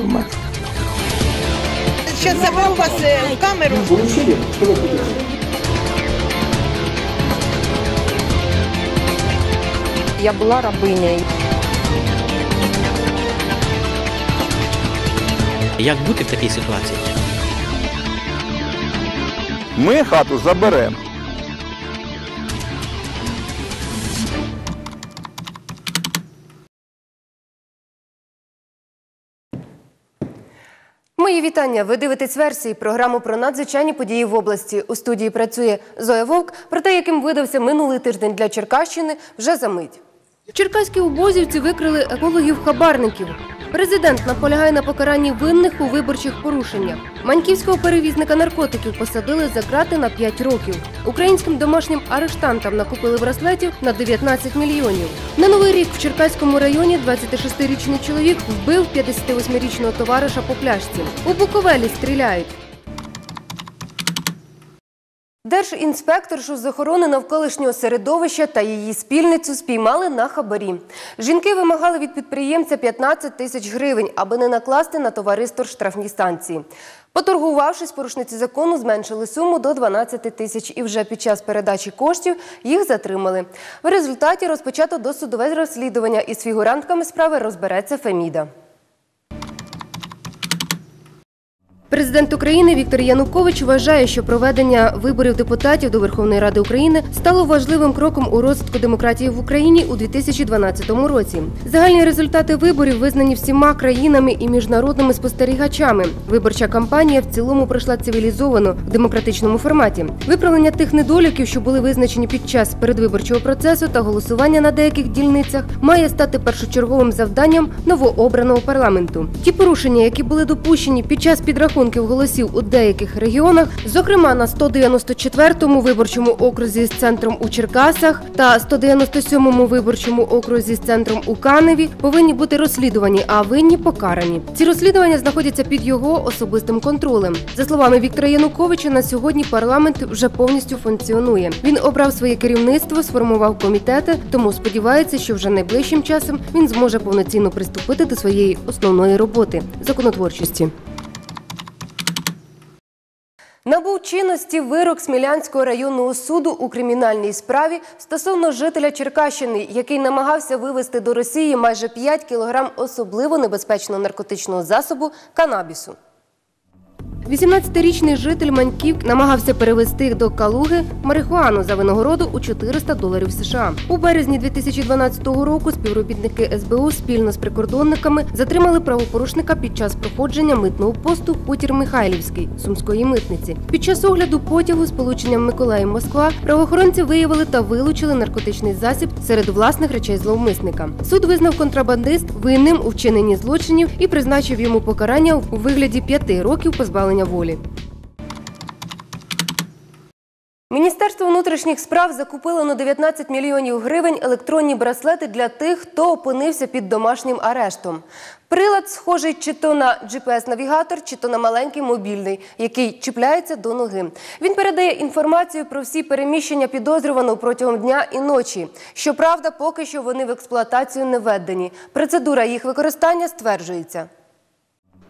інформацію. Зараз заберу вас е, в камеру. Ви хотіли? Я була рабинею. Як бути в такій ситуації? Ми хату заберемо. Мої вітання. Ви дивитесь версії програму про надзвичайні події в області. У студії працює Зоя Вовк. Про те, яким видався минулий тиждень для Черкащини, вже за мить. Черкаські убозівці викрили екологів-хабарників. Президент наполягає на покаранні винних у виборчих порушеннях. Маньківського перевізника наркотиків посадили за грати на 5 років. Українським домашнім арештантам накупили браслетів на 19 мільйонів. На новий рік в Черкаському районі 26-річний чоловік вбив 58-річного товариша по пляшці. У Буковелі стріляють. Держінспекторшу з охорони навколишнього середовища та її спільницю спіймали на хабарі. Жінки вимагали від підприємця 15 тисяч гривень, аби не накласти на товариство штрафні санкції. Поторгувавшись, порушниці закону зменшили суму до 12 тисяч і вже під час передачі коштів їх затримали. В результаті розпочато досудове розслідування із фігурантками справи розбереться Феміда. Президент України Віктор Янукович вважає, що проведення виборів депутатів до Верховної Ради України стало важливим кроком у розвитку демократії в Україні у 2012 році. Загальні результати виборів визнані всіма країнами і міжнародними спостерігачами. Виборча кампанія в цілому пройшла цивілізовано в демократичному форматі. Виправлення тих недоліків, що були визначені під час передвиборчого процесу та голосування на деяких дільницях, має стати першочерговим завданням новообраного парламенту. Ті порушення, які були допущені під час підрахунку підрахунків голосів у деяких регіонах, зокрема на 194-му виборчому окрузі з центром у Черкасах та 197-му виборчому окрузі з центром у Каневі, повинні бути розслідувані, а винні покарані. Ці розслідування знаходяться під його особистим контролем. За словами Віктора Януковича, на сьогодні парламент вже повністю функціонує. Він обрав своє керівництво, сформував комітети, тому сподівається, що вже найближчим часом він зможе повноцінно приступити до своєї основної роботи законотворчості. Набув чинності вирок Смілянського районного суду у кримінальній справі стосовно жителя Черкащини, який намагався вивезти до Росії майже 5 кілограм особливо небезпечного наркотичного засобу канабісу. 18-річний житель Маньків намагався перевести до Калуги марихуану за винагороду у 400 доларів США. У березні 2012 року співробітники СБУ спільно з прикордонниками затримали правопорушника під час проходження митного посту хутір Михайлівський сумської митниці. Під час огляду потягу з полученням Миколаїв Москва правоохоронці виявили та вилучили наркотичний засіб серед власних речей зловмисника. Суд визнав контрабандист винним у вчиненні злочинів і призначив йому покарання у вигляді п'яти років позбавлення волі. Міністерство внутрішніх справ закупило на 19 мільйонів гривень електронні браслети для тих, хто опинився під домашнім арештом. Прилад схожий чи то на GPS-навігатор, чи то на маленький мобільний, який чіпляється до ноги. Він передає інформацію про всі переміщення підозрюваного протягом дня і ночі. Щоправда, поки що вони в експлуатацію не введені. Процедура їх використання стверджується.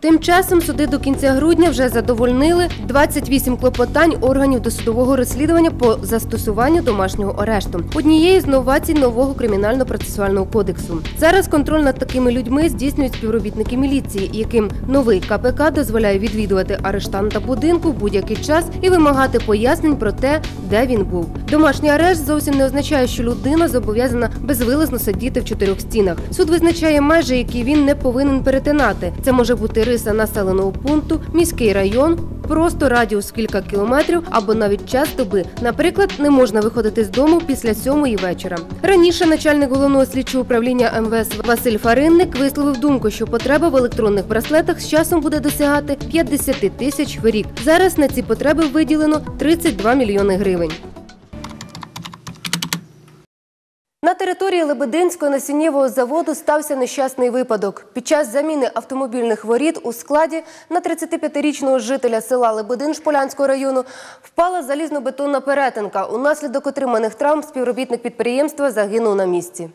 Тим часом суди до кінця грудня вже задовольнили 28 клопотань органів досудового розслідування по застосуванню домашнього арешту. Однією з новацій нового кримінально-процесуального кодексу. Зараз контроль над такими людьми здійснюють співробітники міліції, яким новий КПК дозволяє відвідувати арештанта будинку в будь-який час і вимагати пояснень про те, де він був. Домашній арешт зовсім не означає, що людина зобов'язана безвилазно сидіти в чотирьох стінах. Суд визначає межі, які він не повинен перетинати. Це може бути риса населеного пункту, міський район, просто радіус кілька кілометрів або навіть час доби. Наприклад, не можна виходити з дому після сьомої вечора. Раніше начальник головного слідчого управління МВС Василь Фаринник висловив думку, що потреба в електронних браслетах з часом буде досягати 50 тисяч в рік. Зараз на ці потреби виділено 32 мільйони гривень. На території Лебединського насіннєвого заводу стався нещасний випадок. Під час заміни автомобільних воріт у складі на 35-річного жителя села Лебедин Шполянського району впала залізно-бетонна перетинка. Унаслідок отриманих травм співробітник підприємства загинув на місці.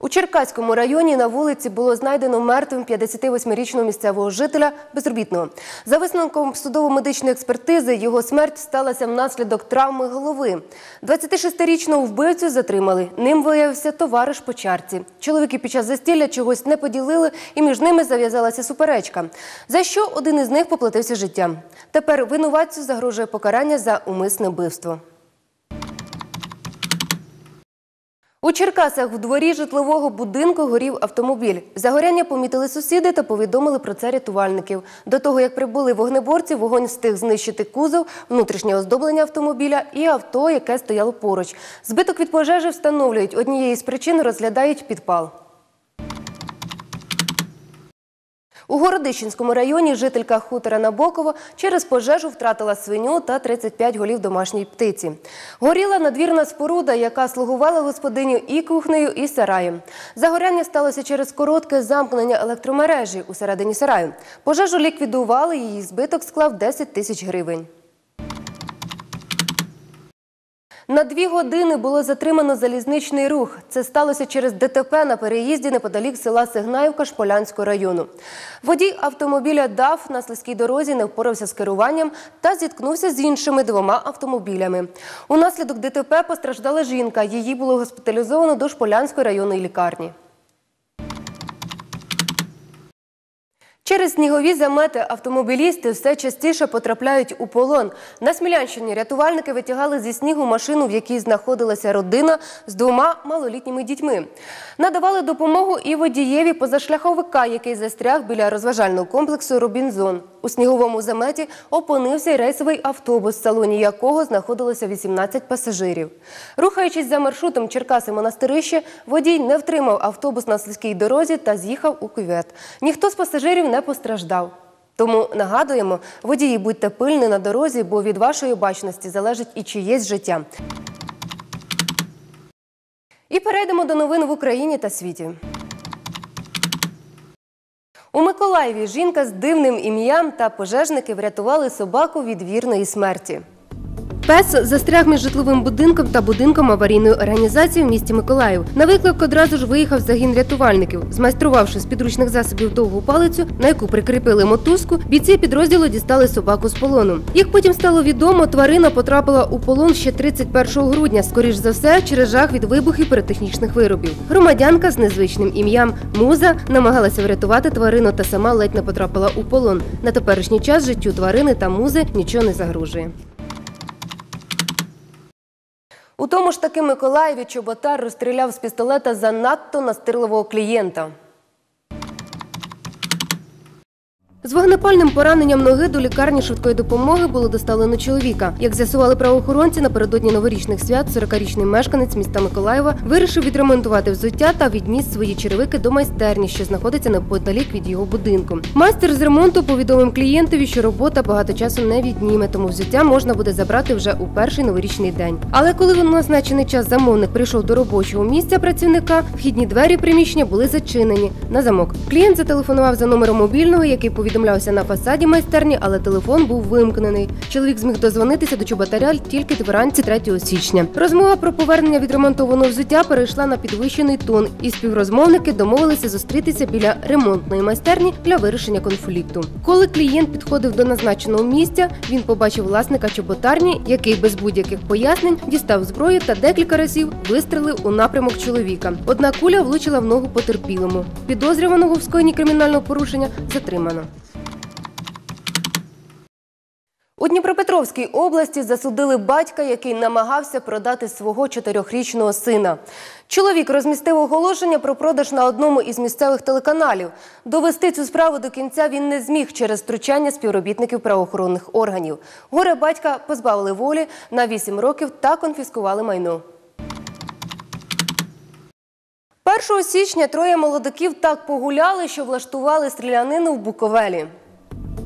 У Черкаському районі на вулиці було знайдено мертвим 58-річного місцевого жителя безробітного. За висновком судово-медичної експертизи, його смерть сталася внаслідок травми голови. 26-річного вбивцю затримали. Ним виявився товариш по чарці. Чоловіки під час застілля чогось не поділили, і між ними зав'язалася суперечка. За що один із них поплатився життям. Тепер винуватцю загрожує покарання за умисне вбивство. У Черкасах в дворі житлового будинку горів автомобіль. Загоряння помітили сусіди та повідомили про це рятувальників. До того, як прибули вогнеборці, вогонь встиг знищити кузов, внутрішнє оздоблення автомобіля і авто, яке стояло поруч. Збиток від пожежі встановлюють. Однією з причин розглядають підпал. У Городищенському районі жителька хутора Набоково через пожежу втратила свиню та 35 голів домашньої птиці. Горіла надвірна споруда, яка слугувала господиню і кухнею, і сараєм. Загоряння сталося через коротке замкнення електромережі у середині сараю. Пожежу ліквідували, її збиток склав 10 тисяч гривень. На дві години було затримано залізничний рух. Це сталося через ДТП на переїзді неподалік села Сигнаївка Шполянського району. Водій автомобіля ДАФ на слизькій дорозі не впорався з керуванням та зіткнувся з іншими двома автомобілями. Унаслідок ДТП постраждала жінка. Її було госпіталізовано до Шполянської районної лікарні. Через снігові замети автомобілісти все частіше потрапляють у полон. На Смілянщині рятувальники витягали зі снігу машину, в якій знаходилася родина з двома малолітніми дітьми. Надавали допомогу і водієві позашляховика, який застряг біля розважального комплексу Робінзон. У сніговому заметі опинився й рейсовий автобус, в салоні якого знаходилося 18 пасажирів. Рухаючись за маршрутом Черкаси Монастирище, водій не втримав автобус на слизькій дорозі та з'їхав у кювет. Ніхто з пасажирів не постраждав. Тому нагадуємо, водії будьте пильні на дорозі, бо від вашої бачності залежить і чиєсь життя. І перейдемо до новин в Україні та світі. У Миколаєві жінка з дивним ім'ям та пожежники врятували собаку від вірної смерті. Пес застряг між житловим будинком та будинком аварійної організації в місті Миколаїв. На виклик одразу ж виїхав загін рятувальників. Змайструвавши з підручних засобів довгу палицю, на яку прикріпили мотузку, бійці підрозділу дістали собаку з полону. Як потім стало відомо, тварина потрапила у полон ще 31 грудня, скоріш за все, через жах від вибухів піротехнічних виробів. Громадянка з незвичним ім'ям Муза намагалася врятувати тварину та сама ледь не потрапила у полон. На теперішній час життю тварини та музи нічого не загрожує. У тому ж таки Миколаєві Чоботар розстріляв з пістолета занадто настирливого клієнта. З вогнепальним пораненням ноги до лікарні швидкої допомоги було доставлено чоловіка. Як з'ясували правоохоронці, напередодні новорічних свят 40-річний мешканець міста Миколаєва вирішив відремонтувати взуття та відніс свої черевики до майстерні, що знаходиться неподалік від його будинку. Майстер з ремонту повідомив клієнтові, що робота багато часу не відніме, тому взуття можна буде забрати вже у перший новорічний день. Але коли в назначений час замовник прийшов до робочого місця працівника, вхідні двері приміщення були зачинені на замок. Клієнт зателефонував за номером мобільного, який повідомляв повідомлявся на фасаді майстерні, але телефон був вимкнений. Чоловік зміг дозвонитися до Чоботаря тільки вранці 3 січня. Розмова про повернення відремонтованого взуття перейшла на підвищений тон, і співрозмовники домовилися зустрітися біля ремонтної майстерні для вирішення конфлікту. Коли клієнт підходив до назначеного місця, він побачив власника чоботарні, який без будь-яких пояснень дістав зброю та декілька разів вистрелив у напрямок чоловіка. Одна куля влучила в ногу потерпілому. Підозрюваного в скоєнні кримінального порушення затримано. У Дніпропетровській області засудили батька, який намагався продати свого чотирьохрічного сина. Чоловік розмістив оголошення про продаж на одному із місцевих телеканалів. Довести цю справу до кінця він не зміг через втручання співробітників правоохоронних органів. Горе батька позбавили волі на 8 років та конфіскували майно. 1 січня троє молодиків так погуляли, що влаштували стрілянину в Буковелі.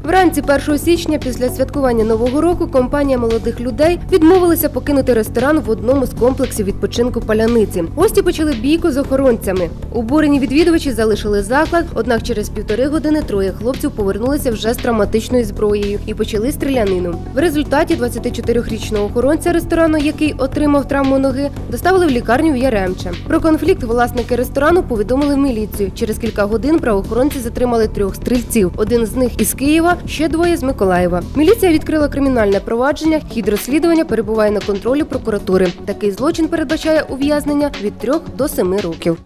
Вранці 1 січня, після святкування нового року, компанія молодих людей відмовилася покинути ресторан в одному з комплексів відпочинку паляниці. Гості почали бійку з охоронцями. Обурені відвідувачі залишили заклад, однак через півтори години троє хлопців повернулися вже з травматичною зброєю і почали стрілянину. В результаті 24-річного охоронця ресторану, який отримав травму ноги, доставили в лікарню в Яремче. Про конфлікт власники ресторану повідомили в міліцію. Через кілька годин правоохоронці затримали трьох стрільців. Один з них із Києва, ще двоє з Миколаєва. Міліція відкрила кримінальне провадження. Хід розслідування перебуває на контролі прокуратури. Такий злочин передбачає ув'язнення від трьох до семи років.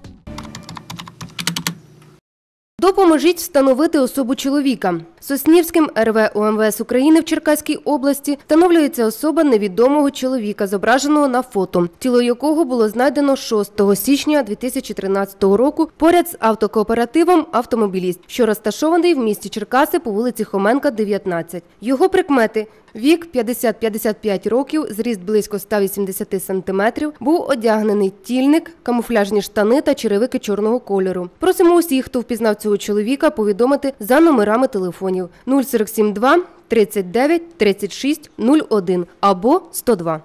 Допоможіть встановити особу чоловіка. Соснівським РВ УМВС України в Черкаській області встановлюється особа невідомого чоловіка, зображеного на фото, тіло якого було знайдено 6 січня 2013 року поряд з автокооперативом «Автомобіліст», що розташований в місті Черкаси по вулиці Хоменка, 19. Його прикмети Вік 50-55 років, зріст близько 180 сантиметрів, був одягнений тільник, камуфляжні штани та черевики чорного кольору. Просимо усіх, хто впізнав цього чоловіка, повідомити за номерами телефонів 0472 39 36 01 або 102.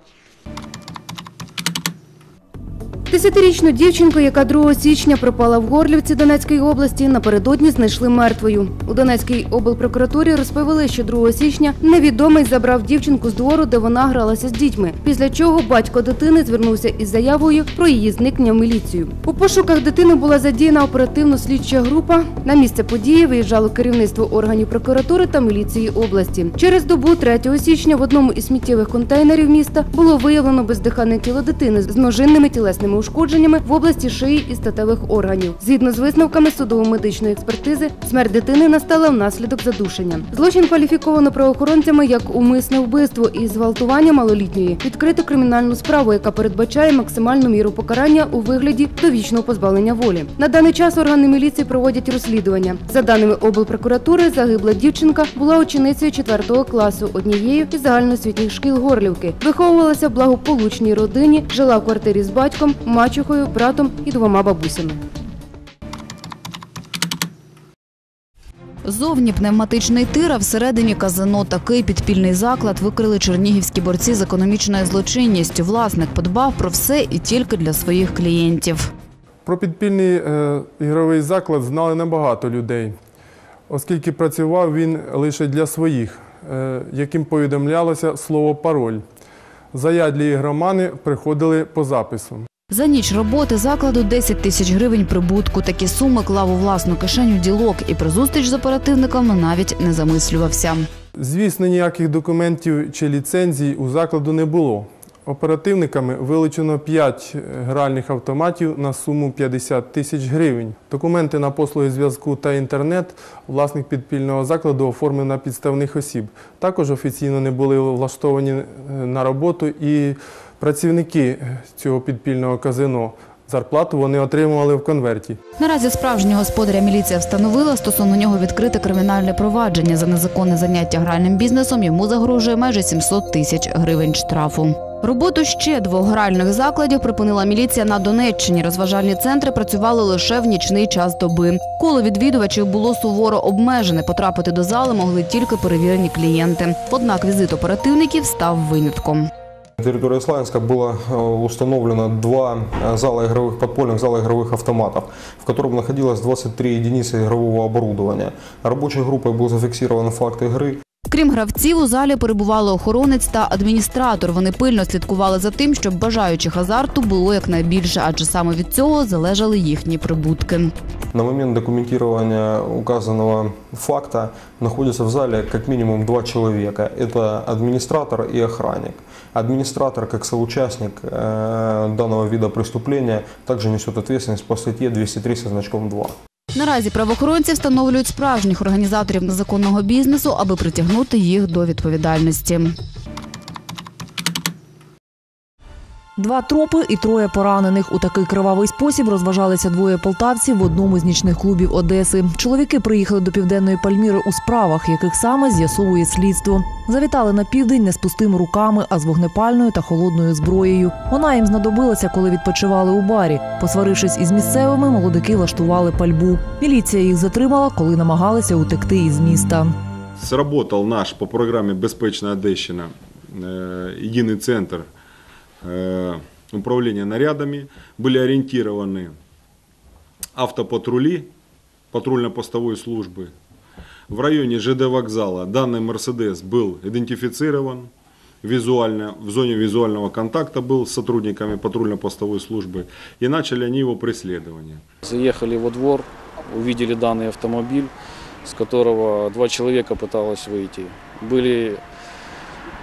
Десятирічну дівчинку, яка 2 січня пропала в Горлівці Донецької області, напередодні знайшли мертвою. У Донецькій облпрокуратурі розповіли, що 2 січня невідомий забрав дівчинку з двору, де вона гралася з дітьми. Після чого батько дитини звернувся із заявою про її зникнення в міліцію. У пошуках дитини була задіяна оперативно-слідча група. На місце події виїжджало керівництво органів прокуратури та міліції області. Через добу 3 січня в одному із сміттєвих контейнерів міста було виявлено бездиханне тіло дитини з множинними тілесними ушкодженнями в області шиї і статевих органів. Згідно з висновками судово-медичної експертизи, смерть дитини настала внаслідок задушення. Злочин кваліфіковано правоохоронцями як умисне вбивство і зґвалтування малолітньої. Відкрито кримінальну справу, яка передбачає максимальну міру покарання у вигляді довічного позбавлення волі. На даний час органи міліції проводять розслідування. За даними облпрокуратури, загибла дівчинка була ученицею 4 класу однієї із загальноосвітніх шкіл Горлівки. Виховувалася в благополучній родині, жила в квартирі з батьком, мачухою, братом і двома бабусями. Зовні пневматичний тир, а всередині казино. Такий підпільний заклад викрили чернігівські борці з економічною злочинністю. Власник подбав про все і тільки для своїх клієнтів. Про підпільний е, ігровий заклад знали небагато людей, оскільки працював він лише для своїх, е, яким повідомлялося слово пароль. Заядлі ігромани приходили по запису. За ніч роботи закладу 10 тисяч гривень прибутку. Такі суми клав у власну кишеню ділок і про зустріч з оперативниками навіть не замислювався. Звісно, ніяких документів чи ліцензій у закладу не було. Оперативниками вилучено 5 гральних автоматів на суму 50 тисяч гривень. Документи на послуги зв'язку та інтернет власник підпільного закладу оформив на підставних осіб. Також офіційно не були влаштовані е, на роботу і працівники цього підпільного казино. Зарплату вони отримували в конверті. Наразі справжнього господаря міліція встановила, стосовно нього відкрите кримінальне провадження за незаконне заняття гральним бізнесом. Йому загрожує майже 700 тисяч гривень штрафу. Роботу ще двох гральних закладів припинила міліція на Донеччині. Розважальні центри працювали лише в нічний час доби. Коло відвідувачів було суворо обмежене. Потрапити до зали могли тільки перевірені клієнти. Однак візит оперативників став винятком. На территории Славянска было э, установлено два э, зала игровых подпольных зала игровых автоматов, в котором находилось 23 единицы игрового оборудования. Рабочей группой был зафиксирован факт игры. Крім гравців, у залі перебували охоронець та адміністратор. Вони пильно слідкували за тим, щоб бажаючих азарту було якнайбільше, адже саме від цього залежали їхні прибутки. На момент документирования указанного факта находится в зале как минимум два человека. Это администратор и охранник. Администратор, как соучастник э, данного вида преступления, также несет ответственность по статье 203 со значком 2. Наразі правоохоронці встановлюють справжніх організаторів незаконного бізнесу, аби притягнути їх до відповідальності. Два тропи і троє поранених. У такий кривавий спосіб розважалися двоє полтавців в одному з нічних клубів Одеси. Чоловіки приїхали до південної Пальміри у справах, яких саме з'ясовує слідство. Завітали на південь не з пустими руками, а з вогнепальною та холодною зброєю. Вона їм знадобилася, коли відпочивали у барі. Посварившись із місцевими, молодики влаштували пальбу. Міліція їх затримала, коли намагалися утекти із міста. Сработал наш по программе «Безпечна Одещина» э, единый центр э, управления нарядами. Были ориентированы автопатрули патрульно-постовой службы. В районе ЖД вокзала данный «Мерседес» был идентифицирован визуально, в зоне визуального контакта был с сотрудниками патрульно-постовой службы и начали они его преследование. Заехали во двор, увидели данный автомобиль, с которого два человека пыталось выйти. Были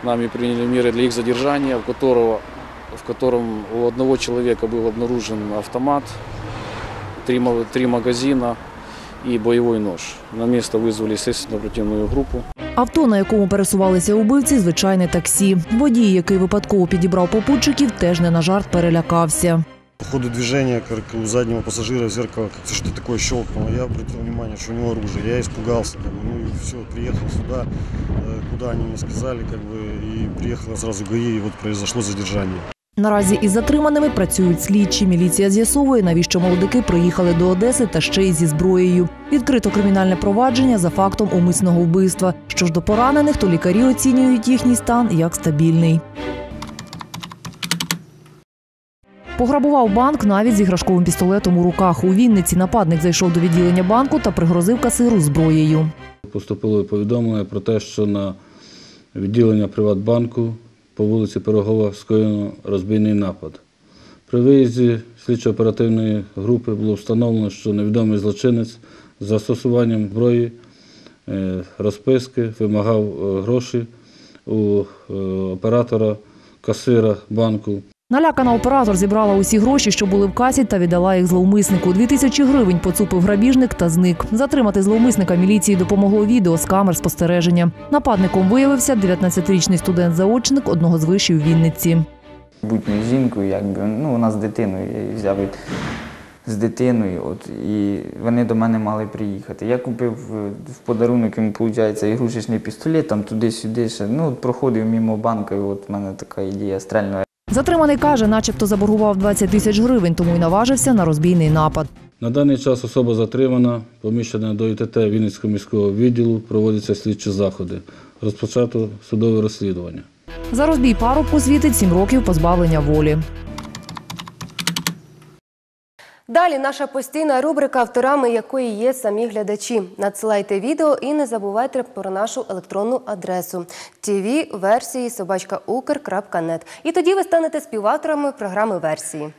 нами приняли меры для их задержания, в, которого, в котором у одного человека был обнаружен автомат, три, ма- три магазина и боевой нож. На место вызвали следственно-оперативную группу. Авто, на якому пересувалися убивці, звичайне таксі. Водій, який випадково підібрав попутчиків, теж не на жарт перелякався. По ходу движения как у заднего пассажира в зеркало как-то что-то такое щелкнуло. Я обратил внимание, что у него оружие. Я испугался. Как бы, ну и все, приехал сюда, э, куда они мне сказали, как бы, и приехала сразу ГАИ, и вот произошло задержание. Наразі із затриманими працюють слідчі. Міліція з'ясовує, навіщо молодики приїхали до Одеси та ще й зі зброєю. Відкрито кримінальне провадження за фактом умисного вбивства. Що ж до поранених, то лікарі оцінюють їхній стан як стабільний. Пограбував банк навіть з іграшковим пістолетом у руках. У Вінниці нападник зайшов до відділення банку та пригрозив касиру зброєю. Поступило повідомлення про те, що на відділення Приватбанку по вулиці Пирогова скоєно розбійний напад. При виїзді слідчо-оперативної групи було встановлено, що невідомий злочинець з застосуванням зброї, е, розписки вимагав е, гроші у е, оператора касира банку. Налякана оператор зібрала усі гроші, що були в касі, та віддала їх зловмиснику. Дві тисячі гривень поцупив грабіжник та зник. Затримати зловмисника міліції допомогло відео з камер спостереження. Нападником виявився 19-річний студент-заочник одного з вишів Вінниці. Будньою жінкою, якби ну вона з дитиною я взяв з дитиною. От і вони до мене мали приїхати. Я купив е, в подарунок йому, виходить, ігрушечний пістолет, там туди-сюди ще. Ну, проходив мимо банка, і от в мене така ідея стрельна. Затриманий каже, начебто заборгував 20 тисяч гривень, тому й наважився на розбійний напад. На даний час особа затримана, поміщена до ІТТ Вінницького міського відділу, проводяться слідчі заходи. Розпочато судове розслідування. За розбій парубку світить 7 років позбавлення волі. Далі наша постійна рубрика, авторами якої є самі глядачі. Надсилайте відео і не забувайте про нашу електронну адресу tv версії. І тоді ви станете співавторами програми версії.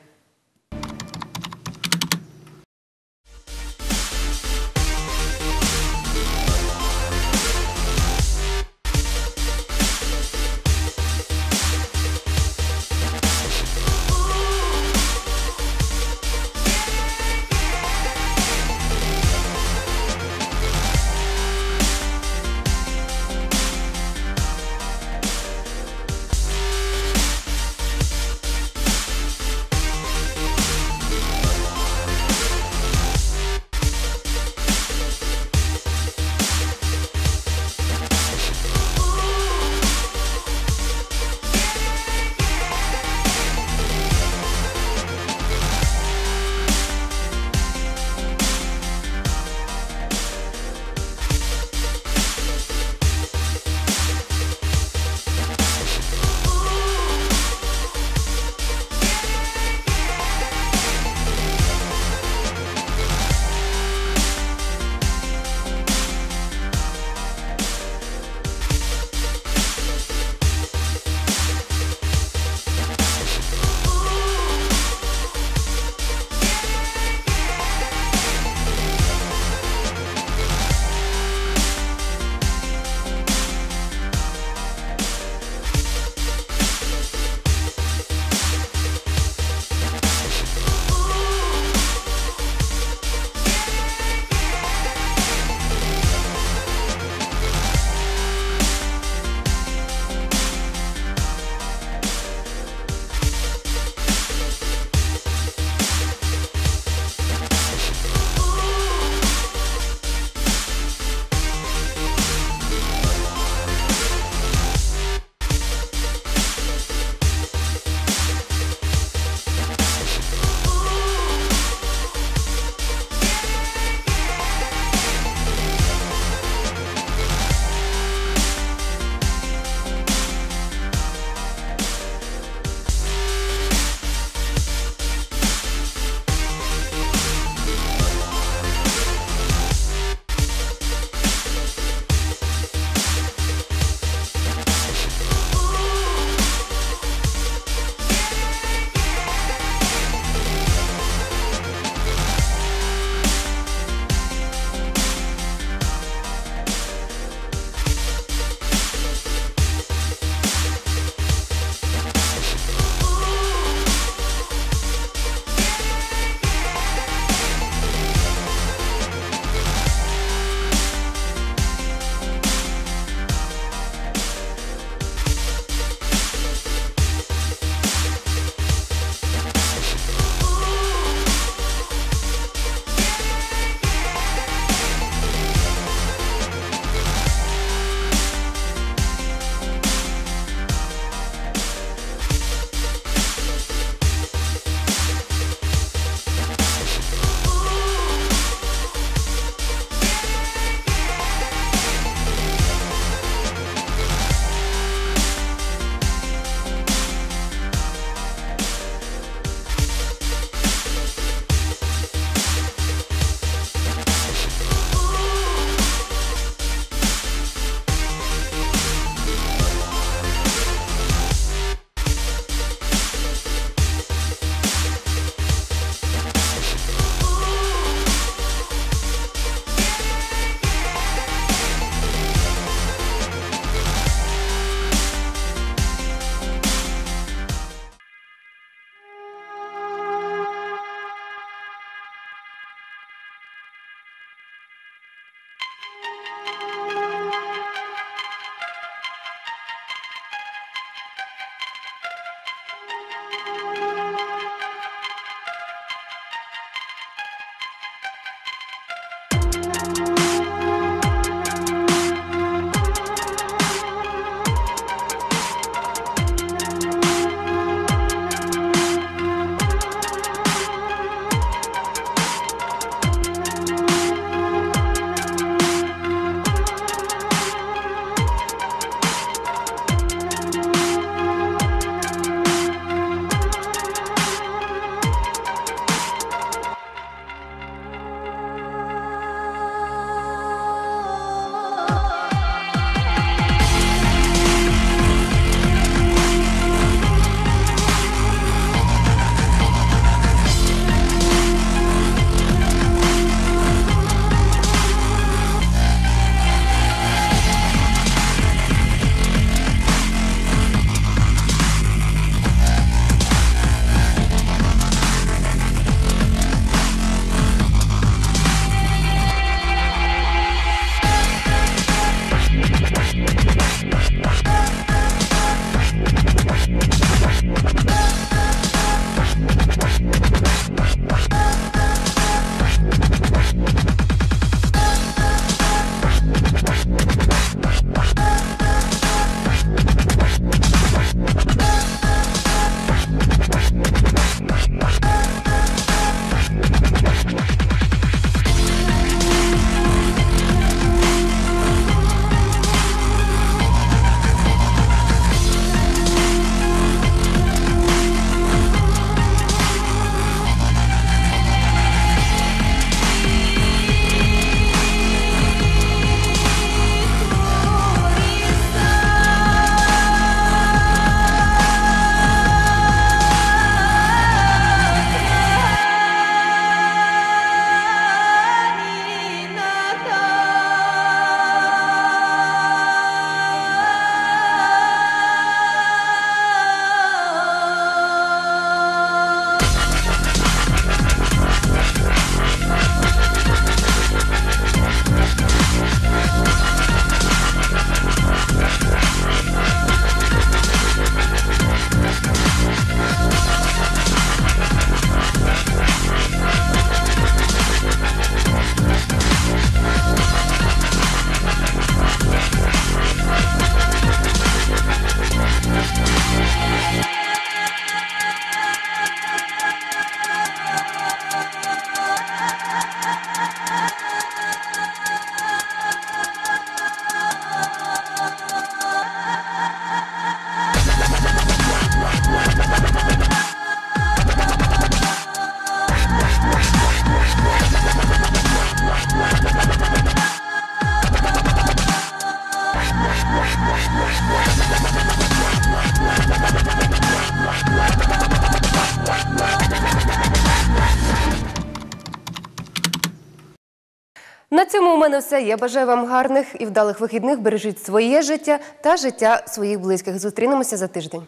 На цьому у мене все. Я бажаю вам гарних і вдалих вихідних. Бережіть своє життя та життя своїх близьких. Зустрінемося за тиждень.